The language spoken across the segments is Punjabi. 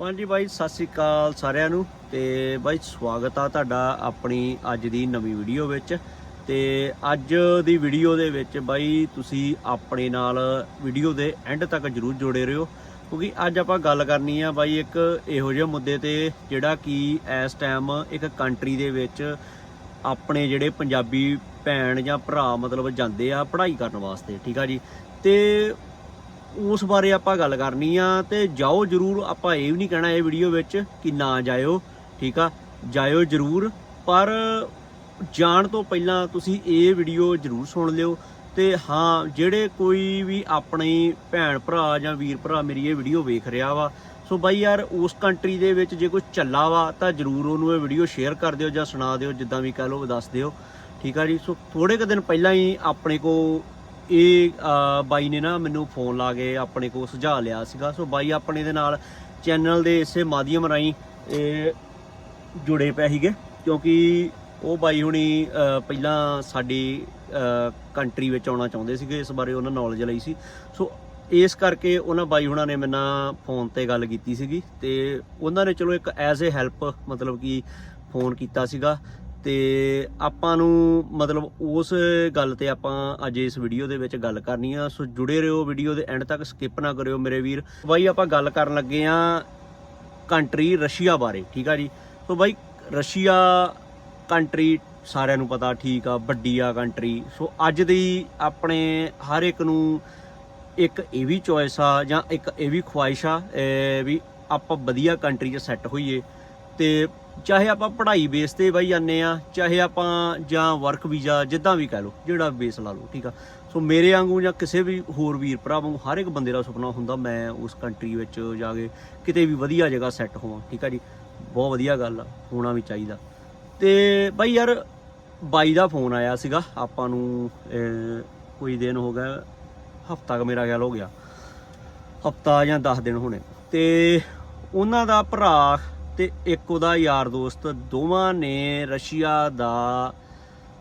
ਹਾਂਜੀ ਬਾਈ, ਸਤਿ ਸ੍ਰੀ ਅਕਾਲ ਸਾਰਿਆਂ ਨੂੰ ਤੇ ਬਾਈ, ਸਵਾਗਤ ਆ ਤੁਹਾਡਾ ਆਪਣੀ ਅੱਜ ਦੀ ਨਵੀਂ ਵੀਡੀਓ ਵਿੱਚ ਤੇ ਅੱਜ ਦੀ ਵੀਡੀਓ ਦੇ ਵਿੱਚ ਬਾਈ, ਤੁਸੀਂ ਆਪਣੇ ਨਾਲ ਵੀਡੀਓ ਦੇ ਐਂਡ ਤੱਕ ਜਰੂਰ ਜੁੜੇ ਰਹੋ ਕਿਉਂਕਿ ਅੱਜ ਆਪਾਂ ਗੱਲ ਕਰਨੀ ਆ ਬਾਈ ਇੱਕ ਇਹੋ ਜਿਹੇ ਮੁੱਦੇ ਤੇ ਜਿਹੜਾ ਕਿ ਇਸ ਟਾਈਮ ਇੱਕ ਕੰਟਰੀ ਦੇ ਵਿੱਚ ਆਪਣੇ ਜਿਹੜੇ ਪੰਜਾਬੀ ਭੈਣ ਜਾਂ ਭਰਾ ਮਤਲਬ ਜਾਂਦੇ ਆ ਪੜ੍ਹਾਈ ਕਰਨ ਵਾਸਤੇ, ਠੀਕ ਆ ਜੀ? ਤੇ ਉਸ ਬਾਰੇ ਆਪਾਂ ਗੱਲ ਕਰਨੀ ਆ ਤੇ ਜਾਓ ਜਰੂਰ, ਆਪਾਂ ਇਹ ਵੀ ਨਹੀਂ ਕਹਿਣਾ ਇਹ ਵੀਡੀਓ ਵਿੱਚ ਕਿ ਨਾ ਜਾਇਓ, ਠੀਕ ਆ? ਜਾਇਓ ਜਰੂਰ, ਪਰ ਜਾਣ ਤੋਂ ਪਹਿਲਾਂ ਤੁਸੀਂ ਇਹ ਵੀਡੀਓ ਜਰੂਰ ਸੁਣ ਲਿਓ ਤੇ ਹਾਂ, ਜਿਹੜੇ ਕੋਈ ਵੀ ਆਪਣੇ ਭੈਣ ਭਰਾ ਜਾਂ ਵੀਰ ਭਰਾ ਮੇਰੀ ਇਹ ਵੀਡੀਓ ਵੇਖ ਰਿਹਾ ਵਾ, ਸੋ ਬਾਈ ਯਾਰ, ਉਸ ਕੰਟਰੀ ਦੇ ਵਿੱਚ ਜੇ ਕੋਈ ਚੱਲਾ ਵਾ, ਤਾਂ ਜਰੂਰ ਉਹਨੂੰ ਇਹ ਵੀਡੀਓ ਸ਼ੇਅਰ ਕਰ ਦਿਓ ਜਾਂ ਸੁਣਾ ਦਿਓ, ਜਿੱਦਾਂ ਵੀ ਕਹਿ ਲਓ, ਦੱਸ ਦਿਓ, ਠੀਕ ਆ ਜੀ? ਸੋ ਥੋੜੇ ਕੁ ਦਿਨ ਪਹਿਲਾਂ ਹੀ ਆਪਣੇ ਕੋ ਇਹ ਬਾਈ ਨੇ ਨਾ ਮੈਨੂੰ ਫੋਨ ਲਾ ਕੇ ਆਪਣੇ ਕੋਲ ਸੁਝਾਅ ਲਿਆ ਸੀਗਾ। ਸੋ ਬਾਈ ਆਪਣੇ ਦੇ ਨਾਲ ਚੈਨਲ ਦੇ ਇਸੇ ਮਾਧਿਅਮ ਰਾਹੀਂ ਇਹ ਜੁੜੇ ਪਏ ਸੀਗੇ। ਕਿਉਂਕਿ ਉਹ ਬਾਈ ਹੁਣੀ ਪਹਿਲਾਂ ਸਾਡੀ ਕੰਟਰੀ ਵਿੱਚ ਆਉਣਾ ਚਾਹੁੰਦੇ ਸੀਗੇ। ਇਸ ਬਾਰੇ ਉਹਨਾਂ ਨੌਲੇਜ ਲਈ ਸੀ। ਸੋ ਇਸ ਕਰਕੇ ਉਹਨਾਂ ਬਾਈ ਹੁਣਾਂ ਨੇ ਮੇਰੇ ਫੋਨ ਤੇ ਗੱਲ ਕੀਤੀ ਸੀਗੀ। ਤੇ ਉਹਨਾਂ ਨੇ ਚਲੋ ਇੱਕ ਐਜ਼ ਅ ਹੈਲਪ ਮਤਲਬ ਕਿ ਫੋਨ ਕੀਤਾ ਸੀਗਾ। ਤੇ ਆਪਾਂ ਨੂੰ ਮਤਲਬ ਉਸ ਗੱਲ ਤੇ ਆਪਾਂ ਅੱਜ ਇਸ ਵੀਡੀਓ ਦੇ ਵਿੱਚ ਗੱਲ ਕਰਨੀ ਆ। ਸੋ ਜੁੜੇ ਰਹੋ ਵੀਡੀਓ ਦੇ ਐਂਡ ਤੱਕ ਸਕਿਪ ਨਾ ਕਰਿਓ ਮੇਰੇ ਵੀਰ। ਬਾਈ, ਆਪਾਂ ਗੱਲ ਕਰਨ ਲੱਗੇ ਆ ਕੰਟਰੀ ਰਸ਼ੀਆ ਬਾਰੇ, ਠੀਕ ਆ ਜੀ? ਸੋ ਬਾਈ, ਰਸ਼ੀਆ ਕੰਟਰੀ ਸਾਰਿਆਂ ਨੂੰ ਪਤਾ, ਠੀਕ ਆ, ਵੱਡੀ ਆ ਕੰਟਰੀ ਸੋ ਅੱਜ ਦੀ ਆਪਣੇ ਹਰ ਇੱਕ ਨੂੰ ਇੱਕ ਇਹ ਵੀ ਚੋਇਸ ਆ ਜਾਂ ਇੱਕ ਇਹ ਵੀ ਖੁਆਇਸ਼ ਆ ਵੀ ਆਪਾਂ ਵਧੀਆ ਕੰਟਰੀ 'ਚ ਸੈੱਟ ਹੋਈਏ। ਤੇ ਚਾਹੇ ਆਪਾਂ ਪੜ੍ਹਾਈ ਬੇਸ ਤੇ ਬਾਈ ਜਾਂਦੇ ਆ ਚਾਹੇ ਆਪਾਂ ਜਾਂ ਵਰਕ ਵੀਜ਼ਾ ਜਿੱਦਾਂ ਵੀ ਕਹਿ ਲਓ ਜਿਹੜਾ ਬੇਸ ਲਾ ਲਓ ਠੀਕ ਆ? ਸੋ ਮੇਰੇ ਵਾਂਗੂ ਜਾਂ ਕਿਸੇ ਵੀ ਹੋਰ ਵੀਰ ਭਰਾ ਵਾਂਗੂ ਹਰ ਇੱਕ ਬੰਦੇ ਦਾ ਸੁਪਨਾ ਹੁੰਦਾ ਮੈਂ ਉਸ ਕੰਟਰੀ ਵਿੱਚ ਜਾ ਕੇ ਕਿਤੇ ਵੀ ਵਧੀਆ ਜਗ੍ਹਾ ਸੈੱਟ ਹੋਵਾਂ ਠੀਕ ਆ ਜੀ? ਬਹੁਤ ਵਧੀਆ ਗੱਲ ਆ ਹੋਣਾ ਵੀ ਚਾਹੀਦਾ। ਤੇ ਬਾਈ ਯਾਰ ਬਾਈ ਦਾ ਫੋਨ ਆਇਆ ਸੀਗਾ ਆਪਾਂ ਨੂੰ ਅਹ, ਕੋਈ ਦਿਨ ਹੋ ਗਿਆ ਹਫਤਾ ਕ ਮੇਰਾ ਖਿਆਲ ਹੋ ਗਿਆ। ਹਫਤਾ ਜਾਂ 10 ਦਿਨ ਹੋਣੇ। ਤੇ ਉਹਨਾਂ ਦਾ ਭਰਾ ਤੇ ਇੱਕ ਉਹਦਾ ਯਾਰ ਦੋਸਤ, ਦੋਵਾਂ ਨੇ ਰਸ਼ੀਆ ਦਾ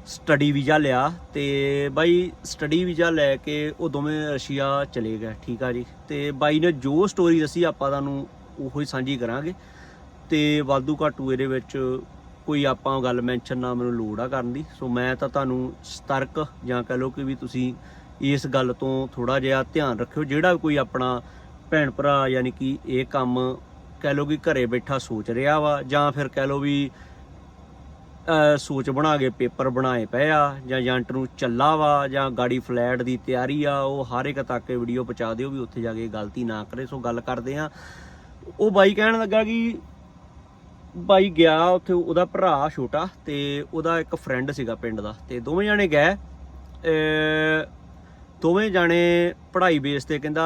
ਸਟੱਡੀ ਵੀਜ਼ਾ ਲਿਆ ਤੇ ਬਾਈ ਸਟੱਡੀ ਵੀਜ਼ਾ ਲੈ ਕੇ ਉਹ ਦੋਵੇਂ ਰਸ਼ੀਆ ਚਲੇ ਗਏ, ਠੀਕ ਆ ਜੀ। ਤੇ ਬਾਈ ਨੇ ਜੋ ਸਟੋਰੀ ਦੱਸੀ ਆਪਾਂ ਤੁਹਾਨੂੰ, ਉਹੋ ਹੀ ਸਾਂਝੀ ਕਰਾਂਗੇ। ਤੇ ਵਾਧੂ ਘਾਟੂ ਇਹਦੇ ਵਿੱਚ ਕੋਈ ਆਪਾਂ ਗੱਲ ਮੈਂਸ਼ਨ ਨਾ ਮੈਨੂੰ ਲੋੜ ਆ ਕਰਨ ਦੀ। ਸੋ ਮੈਂ ਤਾਂ ਤੁਹਾਨੂੰ ਸਤਰਕ ਜਾਂ ਕਹ ਲਓ ਕਿ ਵੀ ਤੁਸੀਂ ਇਸ ਗੱਲ ਤੋਂ ਥੋੜਾ ਜਿਹਾ ਧਿਆਨ ਰੱਖਿਓ। ਜਿਹੜਾ ਵੀ ਕੋਈ ਆਪਣਾ ਭੈਣ ਭਰਾ ਯਾਨੀ ਕਿ ਇਹ ਕੰਮ ਕਹਿ ਲਓ ਕਿ ਘਰੇ ਬੈਠਾ ਸੋਚ ਰਿਹਾ ਵਾ, ਜਾਂ ਫਿਰ ਕਹਿ ਲਓ ਵੀ ਸੋਚ ਬਣਾ ਕੇ ਪੇਪਰ ਬਣਾਏ ਪਏ ਆ, ਜਾਂ ਏਜੰਟ ਨੂੰ ਚੱਲਾ ਵਾ, ਜਾਂ ਗਾੜੀ ਫਲੈਟ ਦੀ ਤਿਆਰੀ ਆ, ਉਹ ਹਰ ਇੱਕ ਤੱਕ ਵੀਡੀਓ ਪਹੁੰਚਾ ਦਿਓ ਵੀ ਉੱਥੇ ਜਾ ਕੇ ਗਲਤੀ ਨਾ ਕਰੇ, ਸੋ ਗੱਲ ਕਰਦੇ ਆ ਉਹ ਬਾਈ ਕਹਿਣ ਲੱਗਾ ਕਿ ਬਾਈ ਗਿਆ ਉੱਥੇ, ਉਹਦਾ ਭਰਾ ਛੋਟਾ ਤੇ ਉਹਦਾ ਇੱਕ ਫਰੈਂਡ ਸੀਗਾ ਪਿੰਡ ਦਾ, ਤੇ ਦੋਵੇਂ ਜਾਣੇ ਗਏ। ਦੋਵੇਂ ਜਾਣੇ ਪੜ੍ਹਾਈ ਬੇਸ ਤੇ ਕਹਿੰਦਾ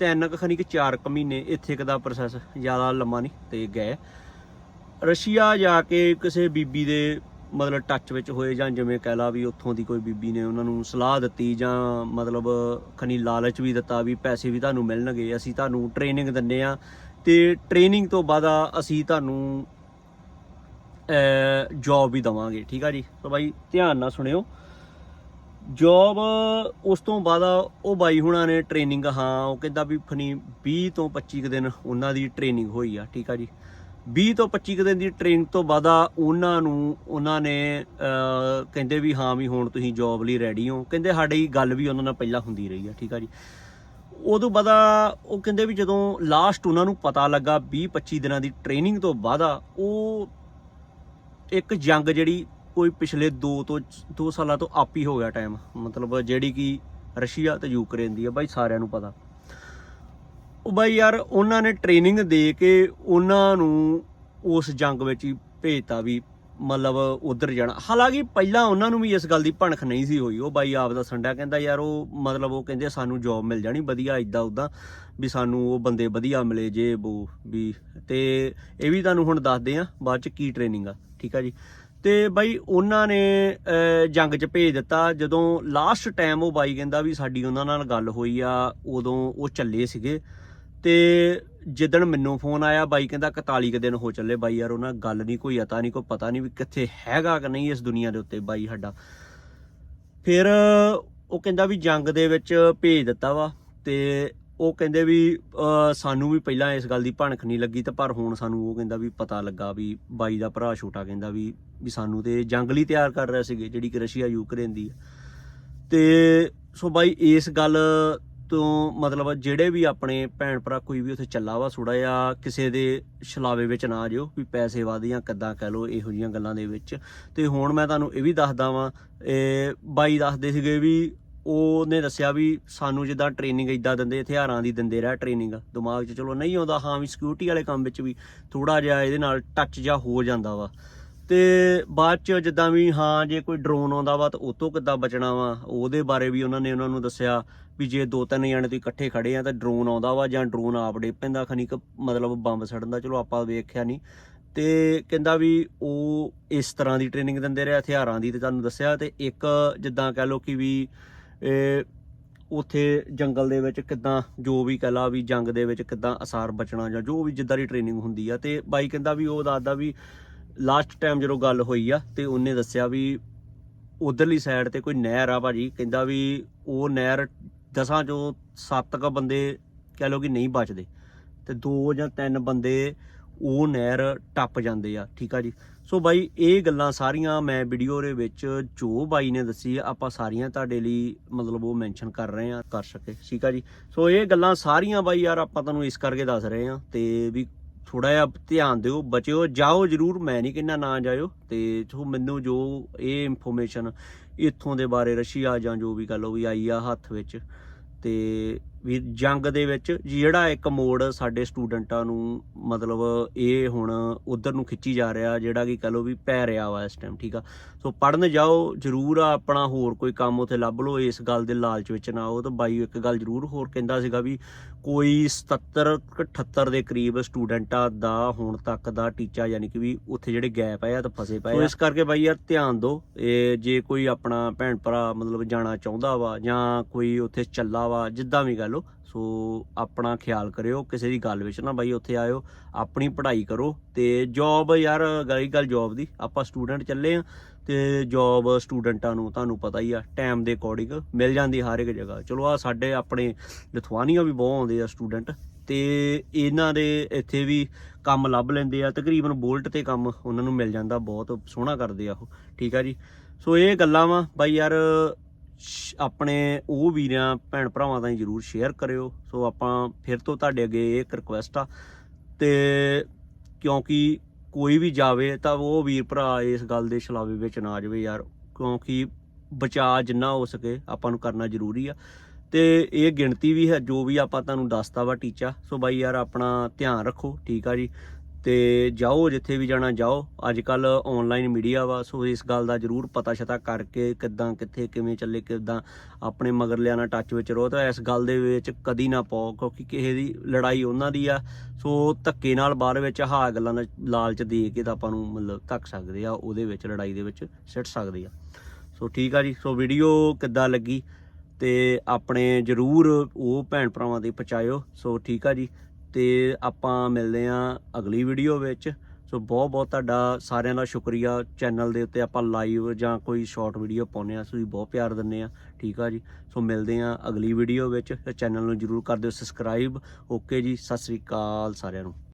ਤਿੰਨ ਕੁ ਖਨੀ ਕਿ ਚਾਰ ਕੁ ਮਹੀਨੇ ਇੱਥੇ ਕੁ ਦਾ ਪ੍ਰੋਸੈਸ ਜ਼ਿਆਦਾ ਲੰਮਾ ਨਹੀਂ ਤੇ ਗਏ। ਰਸ਼ੀਆ ਜਾ ਕੇ ਕਿਸੇ ਬੀਬੀ ਦੇ ਮਤਲਬ ਟੱਚ ਵਿੱਚ ਹੋਏ ਜਾਂ ਜਿਵੇਂ ਕਹਿ ਲਾ ਵੀ ਉੱਥੋਂ ਦੀ ਕੋਈ ਬੀਬੀ ਨੇ ਉਹਨਾਂ ਨੂੰ ਸਲਾਹ ਦਿੱਤੀ ਜਾਂ ਮਤਲਬ ਖਨੀ ਲਾਲਚ ਵੀ ਦਿੱਤਾ ਵੀ ਪੈਸੇ ਵੀ ਤੁਹਾਨੂੰ ਮਿਲਣਗੇ, ਅਸੀਂ ਤੁਹਾਨੂੰ ਟ੍ਰੇਨਿੰਗ ਦਿੰਨੇ ਆ ਤੇ ਟ੍ਰੇਨਿੰਗ ਤੋਂ ਬਾਅਦ ਅਸੀਂ ਤੁਹਾਨੂੰ ਜੌਬ ਵੀ ਦਵਾਂਗੇ। ਠੀਕ ਆ ਜੀ? ਤਾਂ ਬਾਈ, ਧਿਆਨ ਨਾਲ ਸੁਣਿਓ। ਜੌਬ ਉਸ ਤੋਂ ਬਾਅਦ ਉਹ ਬਾਈ ਹੁਣਾਂ ਨੇ ਟ੍ਰੇਨਿੰਗ ਹਾਂ, ਉਹ ਕਹਿੰਦਾ ਵੀ ਫਨੀ 20 ਤੋਂ 25 ਕੁ ਦਿਨ ਉਹਨਾਂ ਦੀ ਟ੍ਰੇਨਿੰਗ ਹੋਈ ਆ, ਠੀਕ ਆ ਜੀ। 20 ਤੋਂ 25 ਕੁ ਦਿਨ ਦੀ ਟ੍ਰੇਨਿੰਗ ਤੋਂ ਬਾਅਦ ਉਹਨਾਂ ਨੂੰ, ਉਹਨਾਂ ਨੇ ਕਹਿੰਦੇ ਵੀ ਹਾਂ ਵੀ ਹੁਣ ਤੁਸੀਂ ਜੌਬ ਲਈ ਰੈਡੀ ਹੋ। ਕਹਿੰਦੇ ਸਾਡੀ ਗੱਲ ਵੀ ਉਹਨਾਂ ਨਾਲ ਪਹਿਲਾਂ ਹੁੰਦੀ ਰਹੀ ਆ, ਠੀਕ ਆ ਜੀ। ਉਦੋਂ ਬਾਅਦ ਉਹ ਕਹਿੰਦੇ ਵੀ ਜਦੋਂ ਲਾਸਟ ਉਹਨਾਂ ਨੂੰ ਪਤਾ ਲੱਗਾ 20 25 ਦਿਨਾਂ ਦੀ ਟ੍ਰੇਨਿੰਗ ਤੋਂ ਬਾਅਦ ਉਹ ਇੱਕ ਜੰਗ ਜਿਹੜੀ ਕੋਈ ਪਿਛਲੇ 2 ਤੋਂ 2 ਸਾਲਾਂ ਤੋਂ ਆਪ ਹੀ ਹੋ ਗਿਆ ਟਾਈਮ ਮਤਲਬ ਜਿਹੜੀ ਕਿ ਰਸ਼ੀਆ ਤੇ ਯੂਕਰੇਨ ਦੀ ਆ ਬਾਈ, ਸਾਰਿਆਂ ਨੂੰ ਪਤਾ। ਉਹ ਬਾਈ ਯਾਰ, ਉਹਨਾਂ ਨੇ ਟ੍ਰੇਨਿੰਗ ਦੇ ਕੇ ਉਹਨਾਂ ਨੂੰ ਉਸ ਜੰਗ ਵਿੱਚ ਹੀ ਭੇਜਤਾ ਵੀ ਮਤਲਬ ਉਧਰ ਜਾਣਾ। ਹਾਲਾਂਕਿ ਪਹਿਲਾਂ ਉਹਨਾਂ ਨੂੰ ਵੀ ਇਸ ਗੱਲ ਦੀ ਭਣਖ ਨਹੀਂ ਸੀ ਹੋਈ। ਉਹ ਬਾਈ ਆਪ ਦਾ ਸੰਡਾ ਕਹਿੰਦਾ, ਯਾਰ, ਉਹ ਮਤਲਬ ਉਹ ਕਹਿੰਦੇ ਸਾਨੂੰ ਜੌਬ ਮਿਲ ਜਾਣੀ, ਵਧੀਆ ਇਦਾਂ ਉਦਾਂ ਵੀ ਸਾਨੂੰ ਉਹ ਬੰਦੇ ਵਧੀਆ ਮਿਲੇ ਜੇ ਉਹ ਵੀ। ਤੇ ਇਹ ਵੀ ਤੁਹਾਨੂੰ ਹੁਣ ਦੱਸਦੇ ਆ, ਬਾਅਦ ਚ ਕੀ ਟ੍ਰੇਨਿੰਗ ਆ, ਠੀਕ ਆ ਜੀ? ਤੇ ਬਾਈ ਉਹਨਾਂ ਨੇ ਜੰਗ 'ਚ ਭੇਜ ਦਿੱਤਾ। ਜਦੋਂ ਲਾਸਟ ਟਾਈਮ ਉਹ ਬਾਈ ਕਹਿੰਦਾ ਵੀ ਸਾਡੀ ਉਹਨਾਂ ਨਾਲ ਗੱਲ ਹੋਈ ਆ, ਉਦੋਂ ਉਹ ਚੱਲੇ ਸੀਗੇ। ਤੇ ਜਿੱਦਣ ਮੈਨੂੰ ਫੋਨ ਆਇਆ, ਬਾਈ ਕਹਿੰਦਾ 41 ਕੁ ਦਿਨ ਹੋ ਚੱਲੇ ਬਾਈ ਯਾਰ, ਉਹਨਾਂ ਗੱਲ ਨਹੀਂ ਕੋਈ ਪਤਾ ਨਹੀਂ ਕੋਈ, ਪਤਾ ਨਹੀਂ ਵੀ ਕਿੱਥੇ ਹੈਗਾ ਕਿ ਨਹੀਂ ਇਸ ਦੁਨੀਆ ਦੇ ਉੱਤੇ ਬਾਈ ਸਾਡਾ। ਫਿਰ ਉਹ ਕਹਿੰਦਾ ਵੀ ਜੰਗ ਦੇ ਵਿੱਚ ਭੇਜ ਦਿੱਤਾ ਵਾ, ਤੇ ਉਹ ਕਹਿੰਦੇ ਵੀ ਸਾਨੂੰ ਵੀ ਪਹਿਲਾਂ ਇਸ ਗੱਲ ਦੀ ਭਣਕ ਨਹੀਂ ਲੱਗੀ ਤਾਂ ਪਰ ਹੁਣ ਸਾਨੂੰ ਉਹ ਕਹਿੰਦਾ ਵੀ ਪਤਾ ਲੱਗਾ ਵੀ ਬਾਈ ਦਾ ਭਰਾ ਛੋਟਾ ਕਹਿੰਦਾ ਵੀ ਵੀ ਸਾਨੂੰ ਤੇ ਜੰਗ ਲਈ ਤਿਆਰ ਕਰ ਰਹੇ ਸੀਗੇ, ਜਿਹੜੀ ਕਿ ਰਸ਼ੀਆ ਯੂਕਰੇਨ ਦੀ ਆ। ਤੇ ਸੋ ਬਾਈ ਇਸ ਗੱਲ ਤੋਂ ਮਤਲਬ ਜਿਹੜੇ ਵੀ ਆਪਣੇ ਭੈਣ ਭਰਾ ਕੋਈ ਵੀ ਉੱਥੇ ਚੱਲਾ ਵਾ ਥੋੜਾ ਜਿਹਾ, ਕਿਸੇ ਦੇ ਛਲਾਵੇ ਵਿੱਚ ਨਾ ਜਿਓ ਵੀ ਪੈਸੇ ਵੱਧ ਜਾਂ ਕਿੱਦਾਂ ਕਹਿ ਲੋ ਇਹੋ ਜੀਆਂ ਗੱਲਾਂ ਦੇ ਵਿੱਚ। ਤੇ ਹੁਣ ਮੈਂ ਤੁਹਾਨੂੰ ਇਹ ਵੀ ਦੱਸਦਾ ਵਾਂ, ਇਹ ਬਾਈ ਦੱਸਦੇ ਸੀਗੇ ਵੀ ਉਹਨੇ ਦੱਸਿਆ ਵੀ ਸਾਨੂੰ ਜਿੱਦਾਂ ਟ੍ਰੇਨਿੰਗ ਇਦਾਂ ਦਿੰਦੇ, ਹਥਿਆਰਾਂ ਦੀ ਦਿੰਦੇ ਰਹਿ ਟ੍ਰੇਨਿੰਗ ਦਿਮਾਗ 'ਚ ਚਲੋ ਨਹੀਂ ਆਉਂਦਾ, ਹਾਂ ਵੀ ਸਿਕਿਉਰਿਟੀ ਵਾਲੇ ਕੰਮ ਵਿੱਚ ਵੀ ਥੋੜਾ ਜਿਹਾ ਇਹਦੇ ਨਾਲ ਟੱਚ ਜਿਹਾ ਹੋ ਜਾਂਦਾ ਵਾ। ਤੇ ਬਾਅਦ ਚ ਜਿੱਦਾਂ ਵੀ, ਹਾਂ, ਜੇ ਕੋਈ ਡਰੋਨ ਆਉਂਦਾ ਵਾ ਤਾਂ ਉਹ ਤੋਂ ਕਿੱਦਾਂ ਬਚਣਾ ਵਾ? ਉਹਦੇ ਬਾਰੇ ਵੀ ਉਹਨਾਂ ਨੇ ਉਹਨਾਂ ਨੂੰ ਦੱਸਿਆ ਵੀ ਜੇ ਦੋ ਤਿੰਨ ਜਣੇ ਤੁਸੀਂ ਇਕੱਠੇ ਖੜੇ ਆ ਤਾਂ ਡਰੋਨ ਆਉਂਦਾ ਵਾ ਜਾਂ ਡਰੋਨ ਆਪ ਆਪੜੇ ਪੈਂਦਾ, ਖਨੀ ਮਤਲਬ ਬੰਬ ਸੜਨ ਦਾ। ਚਲੋ ਆਪਾਂ ਵੇਖਿਆ ਨਹੀਂ ਤੇ ਕਹਿੰਦਾ ਵੀ ਉਹ ਇਸ ਤਰ੍ਹਾਂ ਦੀ ਟ੍ਰੇਨਿੰਗ ਦਿੰਦੇ ਰਹੇ, ਹਥਿਆਰਾਂ ਦੀ ਤੇ ਤੁਹਾਨੂੰ ਦੱਸਿਆ। ਤੇ ਇੱਕ ਜਿੱਦਾਂ ਕਹਿ ਲਓ ਕਿ ਵੀ ਇਹ ਉਥੇ ਜੰਗਲ ਦੇ ਵਿੱਚ ਕਿੱਦਾਂ, ਜੋ ਵੀ ਕਹਿ ਲਾ ਵੀ ਜੰਗ ਦੇ ਵਿੱਚ ਕਿੱਦਾਂ ਅਸਾਰ ਬਚਣਾ ਜਾਂ ਜੋ ਵੀ ਜਿੱਦਾਂ ਦੀ ਟ੍ਰੇਨਿੰਗ ਹੁੰਦੀ ਆ, ਤੇ ਬਾਈ ਕਹਿੰਦਾ ਵੀ ਉਹ ਦੱਸਦਾ ਵੀ ਲਾਸਟ ਟਾਈਮ ਜਦੋਂ ਗੱਲ ਹੋਈ ਆ, ਤੇ ਉਹਨੇ ਦੱਸਿਆ ਵੀ ਉਧਰਲੀ ਸਾਈਡ ਤੇ ਕੋਈ ਨਹਿਰ ਆ ਭਾਜੀ, ਕਹਿੰਦਾ ਵੀ ਉਹ ਨਹਿਰ ਦਸਾਂ ਚੋਂ ਸੱਤ ਕ ਬੰਦੇ ਕਹਿ ਲਓ ਕਿ ਨਹੀਂ ਬਚਦੇ, ਤੇ ਦੋ ਜਾਂ ਤਿੰਨ ਬੰਦੇ ਉਹ ਨਹਿਰ ਟੱਪ ਜਾਂਦੇ ਆ, ਠੀਕ ਆ ਜੀ? ਸੋ ਬਾਈ, ਇਹ ਗੱਲਾਂ ਸਾਰੀਆਂ ਮੈਂ ਵੀਡੀਓ ਦੇ ਵਿੱਚ ਜੋ ਬਾਈ ਨੇ ਦੱਸੀ ਆਪਾਂ ਸਾਰੀਆਂ ਤੁਹਾਡੇ ਲਈ ਮਤਲਬ ਉਹ ਮੈਂਸ਼ਨ ਕਰ ਰਹੇ ਆ, ਕਰ ਸਕੇ, ਠੀਕ ਆ ਜੀ? ਸੋ ਇਹ ਗੱਲਾਂ ਸਾਰੀਆਂ ਬਾਈ ਯਾਰ ਆਪਾਂ ਤੁਹਾਨੂੰ ਇਸ ਕਰਕੇ ਦੱਸ ਰਹੇ ਆ ਤੇ ਵੀ ਥੋੜਾ ਜਿਹਾ ਧਿਆਨ ਦਿਓ, ਬਚਿਓ, ਜਾਓ ਜਰੂਰ, ਮੈਂ ਨਹੀਂ ਕਹਿੰਦਾ ਨਾ ਜਾਇਓ, ਤੇ ਜੋ ਮੈਨੂੰ ਜੋ ਇਹ ਇਨਫੋਰਮੇਸ਼ਨ ਇੱਥੋਂ ਦੇ ਬਾਰੇ ਰਸ਼ੀਆ ਜਾਂ ਜੋ ਵੀ ਗੱਲ ਉਹ ਵੀ ਆਈ ਆ ਹੱਥ ਵਿੱਚ, ਤੇ ਵੀ ਜੰਗ ਦੇ ਵਿੱਚ ਜਿਹੜਾ ਇੱਕ ਮੋੜ ਸਾਡੇ ਸਟੂਡੈਂਟਾਂ ਨੂੰ ਮਤਲਬ ਇਹ ਹੁਣ ਉਧਰ ਨੂੰ ਖਿੱਚੀ ਜਾ ਰਿਹਾ, ਜਿਹੜਾ ਕਿ ਕਹ ਲੋ ਵੀ ਪੈ ਰਿਹਾ ਵਾ ਇਸ ਟਾਈਮ ਠੀਕ ਆ? ਸੋ ਪੜਨ ਜਾਓ, ਜਰੂਰ ਆ ਆਪਣਾ ਹੋਰ ਕੋਈ ਕੰਮ ਉਥੇ ਲੱਭ ਲਓ, ਇਸ ਗੱਲ ਦੇ ਲਾਲਚ ਵਿੱਚ ਨਾ ਆਓ, ਤਾਂ ਬਾਈ ਇੱਕ ਗੱਲ ਜਰੂਰ ਹੋਰ ਕਹਿੰਦਾ ਸੀਗਾ ਵੀ ਕੋਈ 77 ਕੁ 78 ਦੇ ਕਰੀਬ ਸਟੂਡੈਂਟਾਂ ਦਾ ਹੁਣ ਤੱਕ ਦਾ ਟੀਚਾ ਯਾਨੀ ਕਿ ਵੀ ਉੱਥੇ ਜਿਹੜੇ ਗੈਪ ਆਏ ਆ ਤਾਂ ਫਸੇ ਪਏ ਆ। ਇਸ ਕਰਕੇ ਬਾਈ ਯਾਰ ਧਿਆਨ ਦਿਓ, ਇਹ ਜੇ ਕੋਈ ਆਪਣਾ ਭੈਣ ਭਰਾ ਮਤਲਬ ਜਾਣਾ ਚਾਹੁੰਦਾ ਵਾ ਜਾਂ ਕੋਈ ਉੱਥੇ ਚੱਲਾ ਵਾ, ਜਿੱਦਾਂ ਵੀ ਗੱਲ ਲਓ, ਸੋ ਆਪਣਾ ਖਿਆਲ ਕਰਿਓ, ਕਿਸੇ ਦੀ ਗੱਲ ਵਿੱਚ ਨਾ ਬਾਈ ਉੱਥੇ ਆਇਓ, ਆਪਣੀ ਪੜ੍ਹਾਈ ਕਰੋ ਤੇ ਜੌਬ ਯਾਰ ਗਈ ਗੱਲ ਜੌਬ ਦੀ, ਆਪਾਂ ਸਟੂਡੈਂਟ ਚੱਲੇ ਆ ਤੇ ਜੌਬ ਸਟੂਡੈਂਟਾਂ ਨੂੰ ਤੁਹਾਨੂੰ ਪਤਾ ਹੀ ਆ ਟਾਈਮ ਦੇ ਅਕੋਰਡਿੰਗ ਮਿਲ ਜਾਂਦੀ ਹਰ ਇੱਕ ਜਗ੍ਹਾ। ਚਲੋ ਆ ਸਾਡੇ ਆਪਣੇ ਲਿਥੁਆਨੀਆ ਵੀ ਬਹੁਤ ਆਉਂਦੇ ਆ ਸਟੂਡੈਂਟ ਤੇ ਇਹਨਾਂ ਦੇ ਇੱਥੇ ਵੀ ਕੰਮ ਲੱਭ ਲੈਂਦੇ ਆ, ਤਕਰੀਬਨ ਬੋਲਟ ਤੇ ਕੰਮ ਉਹਨਾਂ ਨੂੰ ਮਿਲ ਜਾਂਦਾ, ਬਹੁਤ ਸੋਹਣਾ ਕਰਦੇ ਆ ਉਹ, ਠੀਕ ਆ ਜੀ? ਸੋ ਇਹ ਗੱਲਾਂ ਵਾ, ਬਾਈ ਯਾਰ, ਸ਼- ਆਪਣੇ ਉਹ ਵੀਰਾਂ, ਭੈਣ ਭਰਾਵਾਂ ਤਾਈਂ ਜਰੂਰ ਸ਼ੇਅਰ ਕਰਿਓ। ਸੋ ਆਪਾਂ ਫਿਰ ਤੋਂ ਤੁਹਾਡੇ ਅੱਗੇ ਇੱਕ ਰਿਕੁਐਸਟ ਆ, ਤੇ ਕਿਉਂਕਿ ਕੋਈ ਵੀ ਜਾਵੇ ਤਾਂ ਉਹ ਵੀਰ ਭਰਾ ਇਸ ਗੱਲ ਦੇ ਛਲਾਵੇ ਵਿੱਚ ਨਾ ਜਾਵੇ ਯਾਰ, ਕਿਉਂਕਿ ਬਚਾ ਜਿੰਨਾ ਹੋ ਸਕੇ ਆਪਾਂ ਨੂੰ ਕਰਨਾ ਜ਼ਰੂਰੀ ਆ। ਤੇ ਇਹ ਗਿਣਤੀ ਵੀ ਹੈ, ਜੋ ਵੀ ਆਪਾਂ ਤੁਹਾਨੂੰ ਦੱਸਤਾ ਵਾ ਟੀਚਾ, ਸੋ ਬਾਈ ਯਾਰ ਆਪਣਾ ਧਿਆਨ ਰੱਖੋ, ਠੀਕ ਆ ਜੀ। ਤੇ ਜਾਓ, ਜਿੱਥੇ ਵੀ ਜਾਣਾ ਜਾਓ। ਅੱਜ ਕੱਲ ਆਨਲਾਈਨ ਮੀਡੀਆ ਵਾ, ਸੋ ਇਸ ਗੱਲ ਦਾ ਜਰੂਰ ਪਤਾ ਸ਼ਤਾ ਕਰਕੇ ਕਿੱਦਾਂ, ਕਿੱਥੇ, ਕਿਵੇਂ ਚੱਲੇ, ਕਿੱਦਾਂ ਆਪਣੇ ਮਗਰਲਿਆਂ ਨਾਲ ਟੱਚ ਵਿੱਚ ਰਹੋ ਤਾਂ ਇਸ ਗੱਲ ਦੇ ਵਿੱਚ ਕਦੀ ਨਾ ਪਾਓ, ਕਿਉਂਕਿ ਕਿਸੇ ਦੀ ਲੜਾਈ ਉਹਨਾਂ ਦੀ ਆ। ਸੋ ਧੱਕੇ ਨਾਲ ਬਾਹਰ ਵਿੱਚ ਆਹ ਗੱਲਾਂ ਦਾ ਲਾਲਚ ਦੇ ਕੇ ਤਾਂ ਆਪਾਂ ਨੂੰ ਮਤਲਬ ਧੱਕ ਸਕਦੇ ਆ, ਉਹਦੇ ਵਿੱਚ, ਲੜਾਈ ਦੇ ਵਿੱਚ ਸਿੱਟ ਸਕਦੇ ਆ। ਸੋ ਠੀਕ ਆ ਜੀ, ਸੋ ਵੀਡੀਓ ਕਿੱਦਾਂ ਲੱਗੀ ਤੇ ਆਪਣੇ ਜਰੂਰ ਉਹ ਭੈਣ ਭਰਾਵਾਂ ਦੇ ਪਹੁੰਚਾਇਓ। ਸੋ ਠੀਕ ਆ ਜੀ ਤੇ ਆਪਾਂ ਮਿਲਦੇ ਆ ਅਗਲੀ ਵੀਡੀਓ ਵਿੱਚ। ਸੋ ਬਹੁਤ ਬਹੁਤ ਤੁਹਾਡਾ ਸਾਰਿਆਂ ਦਾ ਸ਼ੁਕਰੀਆ। ਚੈਨਲ ਦੇ ਉੱਤੇ ਆਪਾਂ ਲਾਈਵ ਜਾਂ ਕੋਈ ਸ਼ਾਰਟ ਵੀਡੀਓ ਪਾਉਂਦੇ ਆ ਤੁਸੀਂ ਬਹੁਤ ਪਿਆਰ ਦਿੰਦੇ ਆ ਠੀਕ ਆ ਜੀ? ਸੋ ਮਿਲਦੇ ਆ ਅਗਲੀ ਵੀਡੀਓ ਵਿੱਚ। ਚੈਨਲ ਨੂੰ ਜਰੂਰ ਕਰ ਦਿਓ ਸਬਸਕ੍ਰਾਈਬ ਓਕੇ ਜੀ? ਸਤਿ ਸ੍ਰੀ ਅਕਾਲ ਸਾਰਿਆਂ ਨੂੰ।